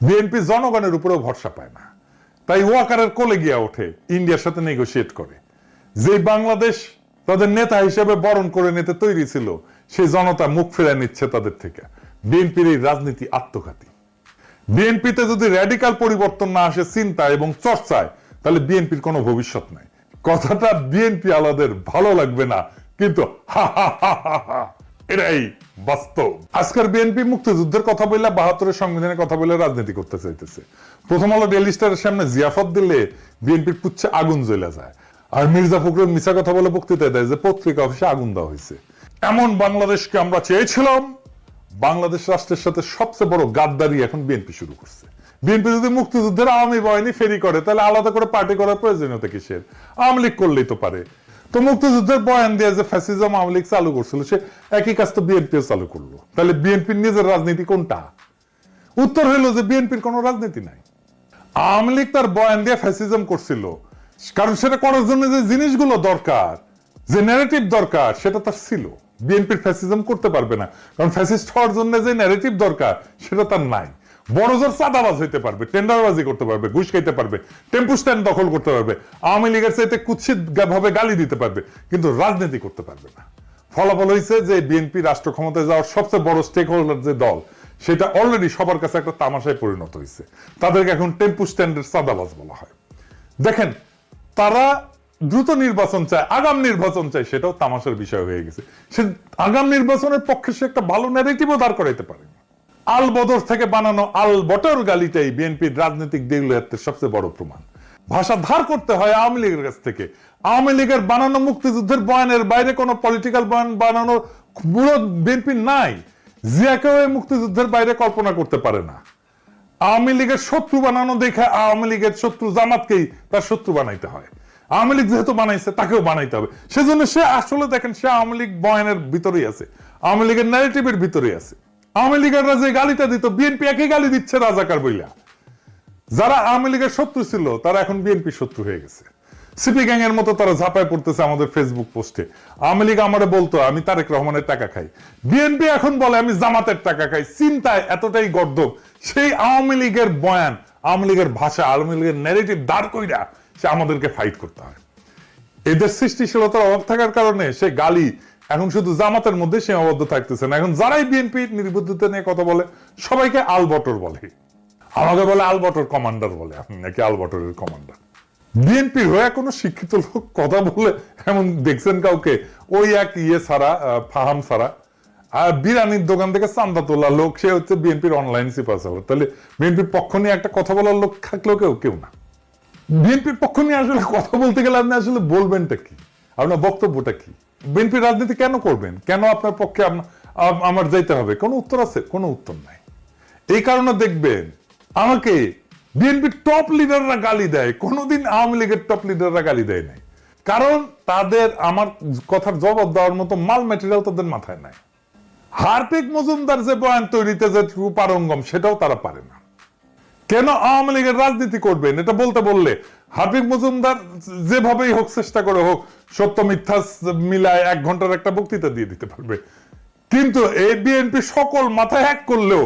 BNP জনগণের উপরেও ভরসা পায় না। তাই ওয়াকারের কোলে গিয়া ওঠে, ইন্ডিয়ার সাথে নেগোসিয়েট করে। যে বাংলাদেশ তাদের নেতা হিসেবে বরণ করে নিতে তৈরি ছিল সেই জনতা মুখ ফিরে নিচ্ছে তাদের থেকে। বিএনপির এই রাজনীতি আত্মঘাতী। বিএনপিতে যদি র্যাডিক্যাল পরিবর্তন না আসে চিন্তা এবং চর্চায়, তাহলে বিএনপির কোনো ভবিষ্যৎ নাই। কথাটা বিএনপি আলাদের ভালো লাগবে না, কিন্তু হা হা হা হা হা, এটাই বাস্তব। আজকের বিএনপি মুক্তিযুদ্ধের কথা বললে, বাহাত্তরের সংবিধানের কথা বলে রাজনীতি করতে চাইতেছে। প্রথম আলো ডেলি স্টারের সামনে জিয়াফত দিলে বিএনপির পুচ্ছে আগুন জ্বলে যায়। আর মির্জা ফখরুল মিশা কথা বলে বক্তৃতা দেয় যে পত্রিকা অফিসে আগুন দেওয়া হয়েছে। এমন বাংলাদেশকে আমরা চেয়েছিলাম, বাংলাদেশ রাষ্ট্রের সাথে সবচেয়ে বড় গাদ্দারি এখন বিএনপি শুরু করছে। বিএনপি যদি মুক্তিযুদ্ধের আওয়ামী বাহিনী ফেরি করে, তাহলে আলাদা করে পার্টি করার প্রয়োজনীয়তা কিসের? আওয়ামী লীগ করলেই তো পারে। তো মুক্তিযুদ্ধের বয়ান দিয়ে যে ফ্যাসিজম আওয়ামী লীগ চালু করছিল, সে একই কাজ তো বিএনপিও চালু করল। তাহলে বিএনপির নিজের রাজনীতি কোনটা? উত্তর হইল যে বিএনপির কোনো রাজনীতি নাই। আওয়ামী লীগ তার বয়ান দিয়ে ফ্যাসিজম করছিল। কারণ সেটা করার জন্য যে জিনিসগুলো দরকার, যে ন্যারেটিভ দরকার, সেটা তার ছিল। বিএনপির ফ্যাসিজম করতে পারবে না। কারণ ফ্যাসিস্ট হওয়ার জন্য যে ন্যারেটিভ দরকার, সেটা তার নাই। বড় জোর চাঁদাবাজ হইতে পারবে, টেন্ডারবাজি করতে পারবে, ঘুষ খাইতে পারবে, টেম্পু স্ট্যান্ড দখল করতে পারবে, আওয়ামী লীগের চাইতে কুৎসিত ভাবে গালি দিতে পারবে, কিন্তু রাজনীতি করতে পারবে না। ফলাফল হয়েছে যে বিএনপি রাষ্ট্র ক্ষমতায় যাওয়ার সবচেয়ে বড় স্টেক হোল্ডার যে দল, সেটা অলরেডি সবার কাছে একটা তামাশায় পরিণত হয়েছে তাদেরকে এখন টেম্পু স্ট্যান্ডের সাদাবাজ বলা হয়। দেখেন, তারা দ্রুত নির্বাচন চায়, আগাম নির্বাচন চায়, সেটাও তামাশার বিষয় হয়ে গেছে। সে আগাম নির্বাচনের পক্ষে সে একটা ভালো ন্যারেটিভও দাঁড় করাইতে পারে আল বদর থেকে বানানো আল বটর গালিটাই বিএনপির রাজনৈতিক দেউলিয়াত্বের সবচেয়ে বড় প্রমাণ। ভাষা ধার করতে হয় আওয়ামী লীগের কাছ থেকে। আওয়ামী লীগের বানানো মুক্তিযুদ্ধের বয়ানের বাইরে কোনো পলিটিক্যাল বয়ান বানানো পুরো বিএনপি নাই। জিয়াকেও এই মুক্তিযুদ্ধের বাইরে কল্পনা করতে পারে না। আওয়ামী লীগের শত্রু বানানো দেখে আওয়ামী লীগের শত্রু জামাতকেই তার শত্রু বানাইতে হয়। আওয়ামী লীগ যেহেতু বানাইছে, তাকেও বানাইতে হবে। সেজন্য সে আসলে দেখেন সে আওয়ামী লীগ বয়ানের ভিতরেই আছে। আওয়ামী লীগের ন্যারেটিভের ভিতরেই আছে। আওয়ামী লীগেররা যে গালিটা দিত, বিএনপি একই গালি দিচ্ছে রাজাকার বইলা। যারা আওয়ামী লীগের শত্রু ছিল, তারা এখন বিএনপি শত্রু হয়ে গেছে। সিপি গ্যাং এর মতো তারা ঝাঁপায় পড়তেছে আমাদের ফেসবুক পোস্টে। আওয়ামী লীগ আমারে বলতো, আমি তারেক রহমানের টাকা খাই। বিএনপি এখন বলে, আমি জামাতের টাকা খাই। চিন্তায় এতটাই গর্দব সেই আওয়ামী লীগের বয়ান, আওয়ামী লীগের ভাষা, আওয়ামী লীগের ন্যারেটিভ দাঁড় কইরা সে আমাদেরকে ফাইট করতে হয়। এদের সৃষ্টিশীলতার অভাব থাকার কারণে সে গালি এখন শুধু জামাতের মধ্যে সীমাবদ্ধ থাকতেছে না। এখন যারাই বিএনপি নির্বুদ্ধিতা নিয়ে কথা বলে, সবাইকে আলবটর বলে। আমাকে বলে আলবটর কমান্ডার বলে, আপনি নাকি আলবটরের কমান্ডার? বিএনপি হয়ে কোনো শিক্ষিত লোক কথা বলে এমন দেখছেন কাউকে? ওই এক ইয়ে ছাড়া ফাহাম ছাড়া। আর বিরানির দোকান থেকে চান্দা তোলা লোক, সে হচ্ছে বিএনপির অনলাইন সিপার তাহলে বিএনপির পক্ষ নিয়ে একটা কথা বলার লোক থাকলেও কেউ কেউ না। বিএনপির পক্ষ নিয়ে আসলে কথা বলতে গেলে আপনি আসলে বলবেনটা কি? আপনার বক্তব্যটা কি? বিএনপি রাজনীতি কেন করবেন? কেন আপনার পক্ষে আম- আম- আমার যাইতে হবে? কোনো উত্তর আছে? কোনো উত্তর নাই। এই কারণে দেখবেন, আমাকে বিএনপির টপ লিডাররা গালি দেয়। কোনোদিন আওয়ামী লীগের টপ লিডাররা গালি দেয় নাই। কারণ তাদের আমার কথার জবাব দেওয়ার মতো মাল ম্যাটেরিয়াল তাদের মাথায় নাই। হার্পিক মজুমদার যে বয়ান তৈরিতে যে পারঙ্গম সেটাও তারা পারে না। কেন আওয়ামী লীগের রাজনীতি করবেন? এটা বলতে বললে হাফিজ মজুমদার যেভাবেই হোক চেষ্টা করে হোক, সত্য মিথ্যা মিলায় এক ঘণ্টার একটা বক্তৃতা দিয়ে দিতে পারবে। কিন্তু এই বিএনপি সকল মাথায় হ্যাক করলেও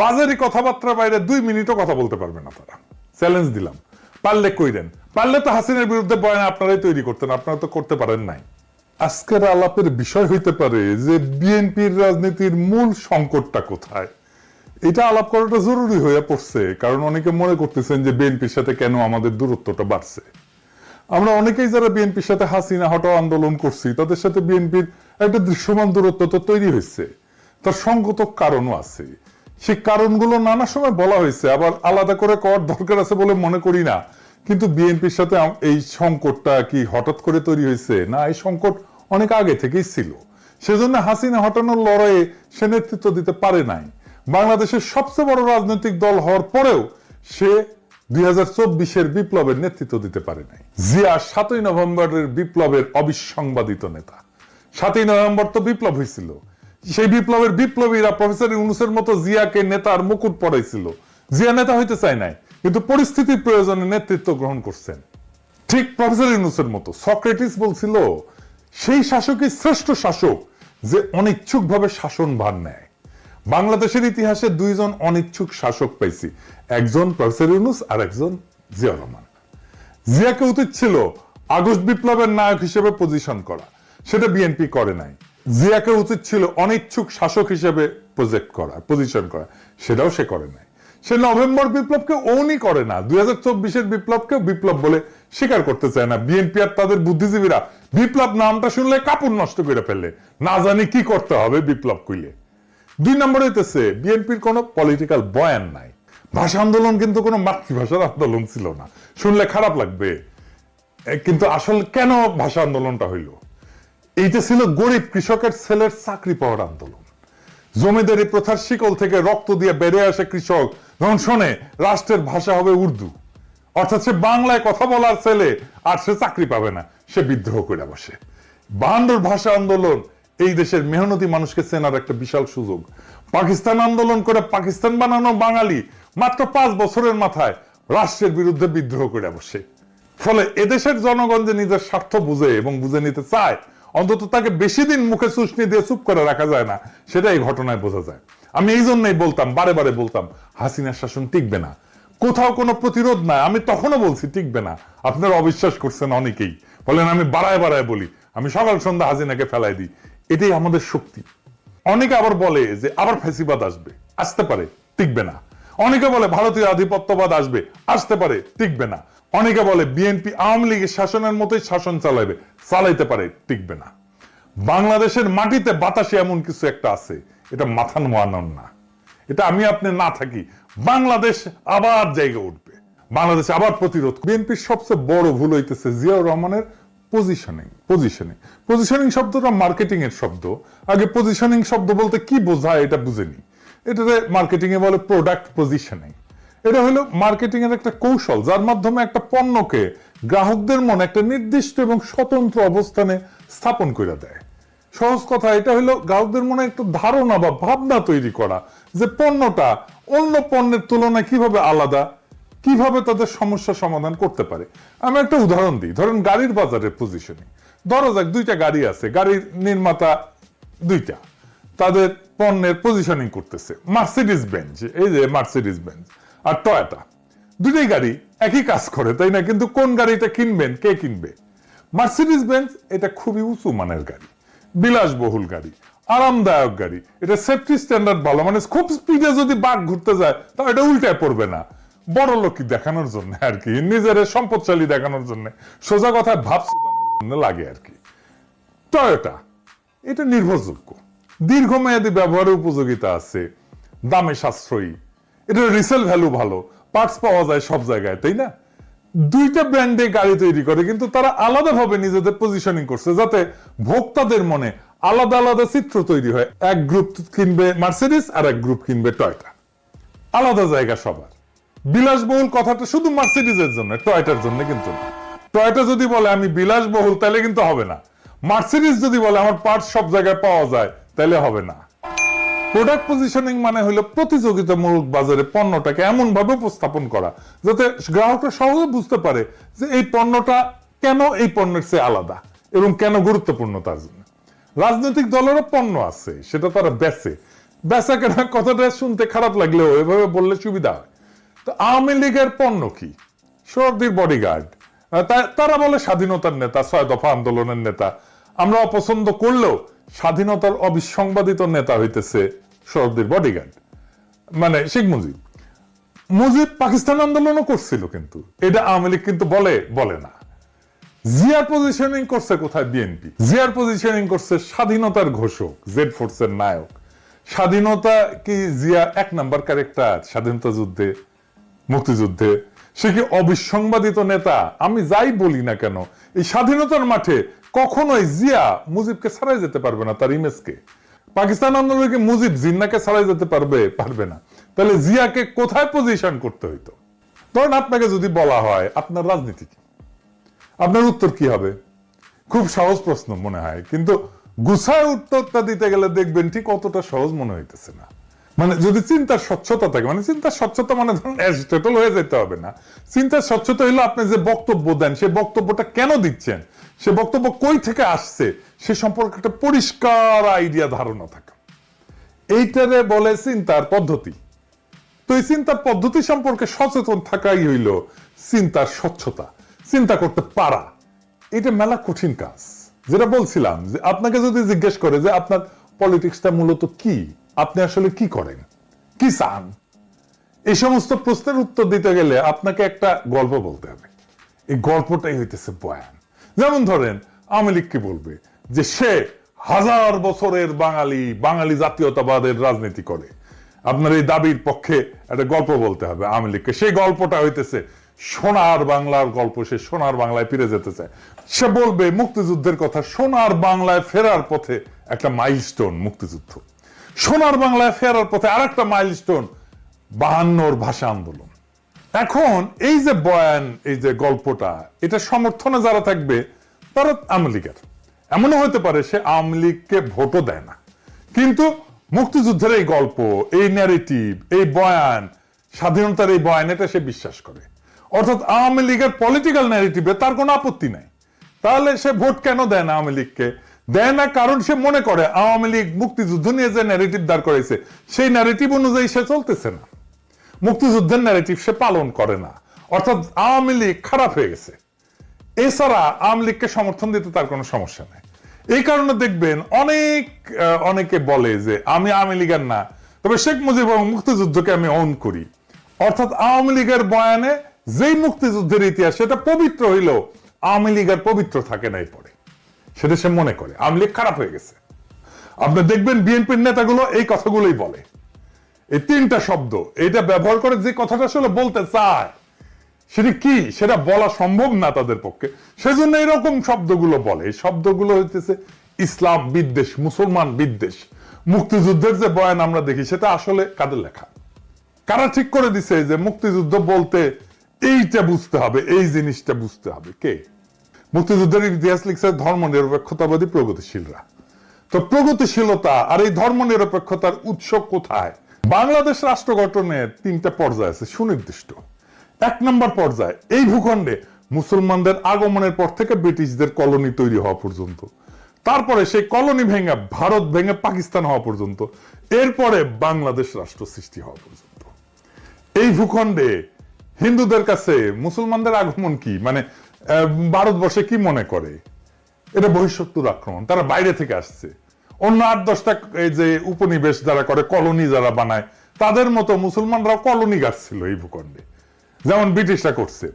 বাজারি কথাবার্তার বাইরে দুই মিনিটও কথা বলতে পারবে না তারা। চ্যালেঞ্জ দিলাম। পারলে কইরেন পারলে তো হাসিনের বিরুদ্ধে বয়ান আপনারাই তৈরি করতেন, আপনারা তো করতে পারেন নাই। আজকের আলাপের বিষয় হইতে পারে যে বিএনপির রাজনীতির মূল সংকটটা কোথায়? এটা আলাপ করাটা জরুরি হয়ে পড়ছে, কারণ অনেকে মনে করতেছেন যে বিএনপির সাথে কেন আমাদের দূরত্বটা বাড়ছে। আমরা অনেকেই যারা বিএনপির সাথে হাসিনা হটাও আন্দোলন করছি, তাদের সাথে বিএনপির একটা দৃশ্যমান দূরত্ব তো তৈরি হয়েছে। তার সঙ্গত কারণও আছে। সেই কারণগুলো নানা সময় বলা হয়েছে, আবার আলাদা করে করার দরকার আছে বলে মনে করি না। কিন্তু বিএনপির সাথে এই সংকটটা কি হঠাৎ করে তৈরি হয়েছে? না, এই সংকট অনেক আগে থেকেই ছিল। সেজন্য হাসিনা হটানোর লড়াইয়ে সে নেতৃত্ব দিতে পারে নাই। বাংলাদেশের সবচেয়ে বড় রাজনৈতিক দল হওয়ার পরেও সে দুই চব্বিশের বিপ্লবের নেতৃত্ব দিতে পারে নাই। জিয়া সাতই নভেম্বরের বিপ্লবের অবিসংবাদিত নেতা। সাতই নভেম্বর তো বিপ্লব হয়েছিল। সেই বিপ্লবের বিপ্লবীরা প্রফেসর ইউনুসের মতো জিয়াকে নেতার মুকুট পড়াইছিল জিয়া নেতা হইতে চায় নাই, কিন্তু পরিস্থিতির প্রয়োজনে নেতৃত্ব গ্রহণ করছেন। ঠিক প্রফেসর ইউনুসের মতো সক্রেটিস বলছিল, সেই শাসকই শ্রেষ্ঠ শাসক যে অনিচ্ছুক ভাবে শাসন ভার নেয়। বাংলাদেশের ইতিহাসে দুইজন অনিচ্ছুক শাসক পাইছি। একজন প্রফেসর ইউনুস আর একজন জিয়া রহমান। জিয়াকে উচিত ছিল আগস্ট বিপ্লবের নায়ক হিসেবে পজিশন করা। সেটা বিএনপি করে নাই। জিয়াকে উচিত ছিল অনিচ্ছুক শাসক হিসেবে প্রজেক্ট করা পজিশন করা। সেটাও সে করে নাই। সে নভেম্বর বিপ্লবকে ওনই করে না। দুই হাজার চব্বিশের বিপ্লবকে বিপ্লব বলে স্বীকার করতে চায় না। বিএনপি আর তাদের বুদ্ধিজীবীরা বিপ্লব নামটা শুনলে কাপড় নষ্ট করে ফেলে না জানি কি করতে হবে বিপ্লব কইলে। দুই নম্বর হইতেছে, বিএনপির কোনো পলিটিক্যাল বয়ান নাই। ভাষা আন্দোলন কিন্তু কোনো মাতৃভাষার আন্দোলন ছিল না। শুনলে খারাপ লাগবে। কিন্তু আসলে কেন ভাষা আন্দোলনটা হইল? এইটা ছিল গরিব কৃষকের ছেলের চাকরি পাওয়ার আন্দোলন। জমিদারি প্রথার শিকল থেকে রক্ত দিয়ে বেড়ে আসে কৃষক। যখন শোনে, রাষ্ট্রের ভাষা হবে উর্দু। অর্থাৎ সে বাংলায় কথা বলার ছেলে আর সে চাকরি পাবে না। সে বিদ্রোহ করে বসে। বাহান্নর ভাষা আন্দোলন এই দেশের মেহনতি মানুষকে চেনার একটা বিশাল সুযোগ। পাকিস্তান আন্দোলন করে পাকিস্তান বানানো বাঙালি মাত্র পাঁচ বছরের মাথায় রাষ্ট্রের বিরুদ্ধে বিদ্রোহ করে বসে। ফলে এদেশের জনগণ যে নিজের স্বার্থ বুঝে এবং বুঝে নিতে চায়, অন্তত তাকে বেশি দিন মুখে চুষনি দিয়ে চুপ করে রাখা যায় না, সেটা এই ঘটনায় বোঝা যায়। আমি এই জন্যই বলতাম, বারে বারে বলতাম, হাসিনার শাসন টিকবে না। কোথাও কোনো প্রতিরোধ নাই, আমি তখনও বলছি টিকবে না। আপনারা অবিশ্বাস করছেন অনেকেই। বলেন আমি বাড়ায় বাড়ায় বলি, আমি সকাল সন্ধ্যা হাসিনাকে ফেলাই দিই। এটাই আমাদের শক্তি। অনেকে আবার বলে যে আবার ফ্যাসিবাদ আসবে। আসতে পারে, টিকবে না। অনেকে বলে ভারতীয় আধিপত্যবাদ আসবে, আসতে পারে, টিকবে না। অনেকে বলে বিএনপি আওয়ামী লীগের শাসনের মতোই শাসন চালাবে, চালাইতে পারে, টিকবে না। বাংলাদেশের মাটিতে বাতাসে এমন কিছু একটা আছে, এটা মাথা নোয়ানোর না। এটা আমি আপনি না থাকি, বাংলাদেশ আবার জায়গা উঠবে। বাংলাদেশ আবার প্রতিরোধ বিএনপির সবচেয়ে বড় ভুল হইতেছে জিয়াউর রহমানের পজিশনিং পজিশনিং পজিশনিং শব্দটা মার্কেটিং এর শব্দ। আগে পজিশনিং শব্দ বলতে কি বোঝায় এটা বুঝেনি। এটাতে মার্কেটিং এ বলে প্রোডাক্ট পজিশনিং এটা হলো মার্কেটিং এর একটা কৌশল, যার মাধ্যমে একটা পণ্যকে গ্রাহকদের মনে একটা নির্দিষ্ট এবং স্বতন্ত্র অবস্থানে স্থাপন করে দেয়। সহজ কথা, এটা হলো গ্রাহকদের মনে একটা ধারণা বা ভাবনা তৈরি করা যে পণ্যটা অন্য পণ্যের তুলনায় কীভাবে আলাদা কীভাবে তাদের সমস্যা সমাধান করতে পারে? আমি একটা উদাহরণ দিই। ধরেন গাড়ির বাজারের পজিশনিং ধরো যাক, দুইটা গাড়ি আছে। গাড়ির নির্মাতা দুইটা। তাদের পণ্যের পজিশনিং করতেছে। মার্সিডিস বেঞ্চ এই যে মার্সিডিস বেঞ্চ আর টয়োটা দুটোই গাড়ি একই কাজ করে, তাই না? কিন্তু কোন গাড়িটা কিনবেন, কে কিনবে? মার্সিডিস বেঞ্চ এটা খুবই উঁচু মানের গাড়ি। বিলাসবহুল গাড়ি। আরামদায়ক গাড়ি। এটা সেফটি স্ট্যান্ডার্ড ভালো। মানে খুব স্পিডে যদি বাঘ ঘুরতে যায় তা এটা উল্টায় পড়বে না। বড় লোকই দেখানোর জন্য আর কি, নিজের সম্পদশালী দেখানোর জন্য, সোজা কথায় ভাব জন্য লাগে আর কি। টয়োটা এটা নির্ভরযোগ্য। দীর্ঘমেয়াদী ব্যবহারের উপযোগিতা আছে, দামে সাশ্রয়ী। এটা রিসেল ভ্যালু ভালো পার্টস পাওয়া যায় সব জায়গায়, তাই না? দুইটা ব্র্যান্ডে গাড়ি তৈরি করে, কিন্তু তারা আলাদাভাবে নিজেদের পজিশনিং করছে, যাতে ভোক্তাদের মনে আলাদা আলাদা চিত্র তৈরি হয়। এক গ্রুপ কিনবে মার্সিডিস আর এক গ্রুপ কিনবে টয়টা আলাদা জায়গা সবার। বিলাসবহুল কথাটা শুধু মার্সিডিজের জন্য টয়টার জন্য কিন্তু না। টয়টা যদি বলে আমি বিলাসবহুল, তাহলে কিন্তু হবে না। মার্সিডিজ যদি বলে আমার পার্টস সব জায়গায় পাওয়া যায়, তাহলে হবে না। প্রোডাক্ট পজিশনিং মানে হলো প্রতিযোগিতামূলক বাজারে পণ্যটাকে এমন ভাবে উপস্থাপন করা, যাতে গ্রাহকরা সহজে বুঝতে পারে যে এই পণ্যটা কেন এই পণ্যের চেয়ে আলাদা এবং কেন গুরুত্বপূর্ণ তার জন্য। রাজনৈতিক দলেরও পণ্য আছে, সেটা তারা বেচে। বেচা কেনা কথাটা শুনতে খারাপ লাগলেও এভাবে বললে সুবিধা হয়। তো আওয়ামী লীগের পণ্য কি? সর্দির বডিগার্ড তারা বলে স্বাধীনতার নেতা, ছয় দফা আন্দোলনের নেতা। আমরা অপছন্দ করলেও স্বাধীনতার অবিসংবাদিত নেতা হইতেছে সর্দির বডিগার্ড মানে শেখ মুজিব। মুজিব পাকিস্তান আন্দোলনও করছিল কিন্তু। এটা আওয়ামী লীগ কিন্তু বলে বলে না। জিয়ার পজিশনিং করছে কোথায় বিএনপি জিয়ার পজিশনিং করছে স্বাধীনতার ঘোষক জেড ফোর্সের নায়ক। স্বাধীনতা কি জিয়া এক নাম্বার ক্যারেক্টার স্বাধীনতা যুদ্ধে মুক্তিযুদ্ধে। সে কি অবিসংবাদিত নেতা? আমি যাই বলি না কেন? এই স্বাধীনতার মাঠে কখনোই জিয়া মুজিবকে ছাড়াই যেতে পারবে না তার ইমেজকে। পাকিস্তান আন্দোলনে মুজিব জিন্নাকে ছাড়াই যেতে পারবে পারবে না। তাহলে জিয়াকে কোথায় পজিশন করতে হইতো? ধরেন আপনাকে যদি বলা হয়, আপনার রাজনীতি কি? আপনার উত্তর কি হবে? খুব সহজ প্রশ্ন মনে হয়, কিন্তু গুছায় উত্তরটা দিতে গেলে দেখবেন ঠিক অতটা সহজ মনে হইতেছে না। মানে যদি চিন্তার স্বচ্ছতা থাকে মানে চিন্তার স্বচ্ছতা মানে ধরুন অ্যাজিটেবল হয়ে যেতে হবে না। চিন্তার স্বচ্ছতা হলো আপনি যে বক্তব্য দেন, সে বক্তব্যটা কেন দিচ্ছেন? সে বক্তব্য কই থেকে আসছে? সে সম্পর্কে একটা পরিষ্কার আইডিয়া ধারণা থাকা। এইটারে বলে চিন্তার পদ্ধতি। তো এই চিন্তার পদ্ধতি সম্পর্কে সচেতন থাকাই হইল চিন্তার স্বচ্ছতা, চিন্তা করতে পারা। এটা মেলা কঠিন কাজ। যেটা বলছিলাম যে আপনাকে যদি জিজ্ঞেস করে যে আপনার পলিটিক্সটা মূলত কি? আপনি আসলে কি করেন? কি চান? এই সমস্ত প্রশ্নের উত্তর দিতে গেলে আপনাকে একটা গল্প বলতে হবে। এই গল্পটাই হইতেছে বয়ান। যেমন ধরেন, আওয়ামী কি বলবে? যে সে হাজার বছরের বাঙালি বাঙালি জাতীয়তাবাদের রাজনীতি করে। আপনার এই দাবির পক্ষে একটা গল্প বলতে হবে আওয়ামী লীগকে। সেই গল্পটা হইতেছে সোনার বাংলার গল্প। সে সোনার বাংলায় ফিরে যেতে চায়। সে বলবে মুক্তিযুদ্ধের কথা, সোনার বাংলায় ফেরার পথে একটা মাইলস্টোন মুক্তিযুদ্ধ। সোনার বাংলায় ফেরার পথে আরেকটা মাইলস্টোন বাহান্নর ভাষা আন্দোলন। এখন এই যে বয়ান, এই যে গল্পটা, এটা সমর্থনে যারা থাকবে, তারা আওয়ামী লীগের। এমনও হতে পারে সে আওয়ামী লীগকে ভোটও দেয় না। কিন্তু মুক্তিযুদ্ধের এই গল্প, এই ন্যারেটিভ এই বয়ান, স্বাধীনতার এই বয়ান, এটা সে বিশ্বাস করে। অর্থাৎ আওয়ামী লীগের পলিটিক্যাল ন্যারেটিভে তার কোনো আপত্তি নাই। তাহলে সে ভোট কেন দেয় না আওয়ামী লীগকে? দেয় না কারণ সে মনে করে আওয়ামী লীগ মুক্তিযুদ্ধ নিয়ে যে ন্যারেটিভ দাঁড় করেছে সেই ন্যারেটিভ অনুযায়ী সে চলতেছে না। মুক্তিযুদ্ধের ন্যারেটিভ সে পালন করে না। অর্থাৎ আওয়ামী লীগ খারাপ হয়ে গেছে। এছাড়া আওয়ামী লীগকে সমর্থন দিতে তার কোনো সমস্যা নেই। এই কারণে দেখবেন অনেক অনেকে বলে যে আমি আওয়ামী লীগের না, তবে শেখ মুজিব এবং মুক্তিযুদ্ধকে আমি অন করি। অর্থাৎ আওয়ামী লীগের বয়ানে যেই মুক্তিযুদ্ধের ইতিহাস, সেটা পবিত্র হইলেও আওয়ামী লীগের পবিত্র থাকে নাই পরে সেটা সে মনে করে। আওয়ামী লীগ খারাপ হয়ে গেছে। আপনি দেখবেন বিএনপির নেতাগুলো এই কথাগুলোই বলে। এই তিনটা শব্দ এটা ব্যবহার করে যে কথাটা আসলে বলতে চায়, সেটা কি? সেটা বলা সম্ভব না তাদের পক্ষে। সেজন্য এরকম শব্দগুলো বলে। শব্দগুলো হইতেছে ইসলাম বিদ্বেষ, মুসলমান বিদ্বেষ। মুক্তিযুদ্ধের যে বয়ান আমরা দেখি, সেটা আসলে কাদের লেখা? কারা ঠিক করে দিছে যে মুক্তিযুদ্ধ বলতে এইটা বুঝতে হবে, এই জিনিসটা বুঝতে হবে? কে? মুক্তিযুদ্ধের ইতিহাস লিখছে ধর্ম নিরপেক্ষতাবাদী প্রগতিশীলরা। তো প্রগতিশীলতা আর এই ধর্ম নিরপেক্ষতার উৎস কোথায়? বাংলাদেশ রাষ্ট্র গঠনের তিনটা পর্যায় আছে, সুনির্দিষ্ট। এক নম্বর পর্যায়ে, এই ভূখণ্ডে মুসলমানদের আগমনের পর থেকে ব্রিটিশদের কলোনি তৈরি হওয়া পর্যন্ত। তারপরে সেই কলোনি ভেঙে ভারত ভেঙে পাকিস্তান হওয়া পর্যন্ত। এরপরে বাংলাদেশ রাষ্ট্র সৃষ্টি হওয়া পর্যন্ত। এই ভূখণ্ডে হিন্দুদের কাছে মুসলমানদের আগমন কি? মানে ভারতবর্ষে কি মনে করে? এটা বহিঃশত্রুর আক্রমণ। তারা বাইরে থেকে আসছে। অন্য আট দশটা এই যে উপনিবেশ যারা করে, কলোনি যারা বানায়, তাদের মতো মুসলমানরাও কলোনি গাছছিল এই ভূখণ্ডে। যেমন ব্রিটিশরা করছে।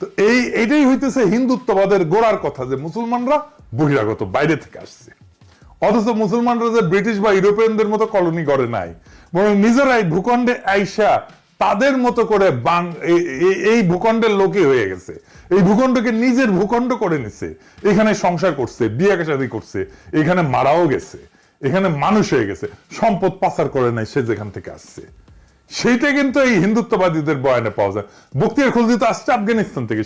তো এই, এটাই হইতেছে হিন্দুত্ববাদের গোড়ার কথা যে মুসলমানরা বহিরাগত বাইরে থেকে আসছে। অথচ মুসলমানরা যে ব্রিটিশ বা ইউরোপিয়ানদের মতো কলোনি গড়ে নাই, বরং নিজেরাই ভূখণ্ডে আইসা তাদের মতো করে এই ভূখণ্ডের লোকই হয়ে গেছে। এই ভূখণ্ডকে নিজের ভূখণ্ড করে নিছে। এখানে সংসার করছে, বিয়ে কাশাদি করছে, এখানে মারাও গেছে, এখানে মানুষ হয়ে গেছে, সম্পদ পাচার করে নাই সে যেখান থেকে আসছে। সেইটা কিন্তু এই হিন্দুত্ববাদীদের বয়ানে পাওয়া যায়। বক্তিয়ার খুলজি তো আসছে আফগানিস্তান থেকে।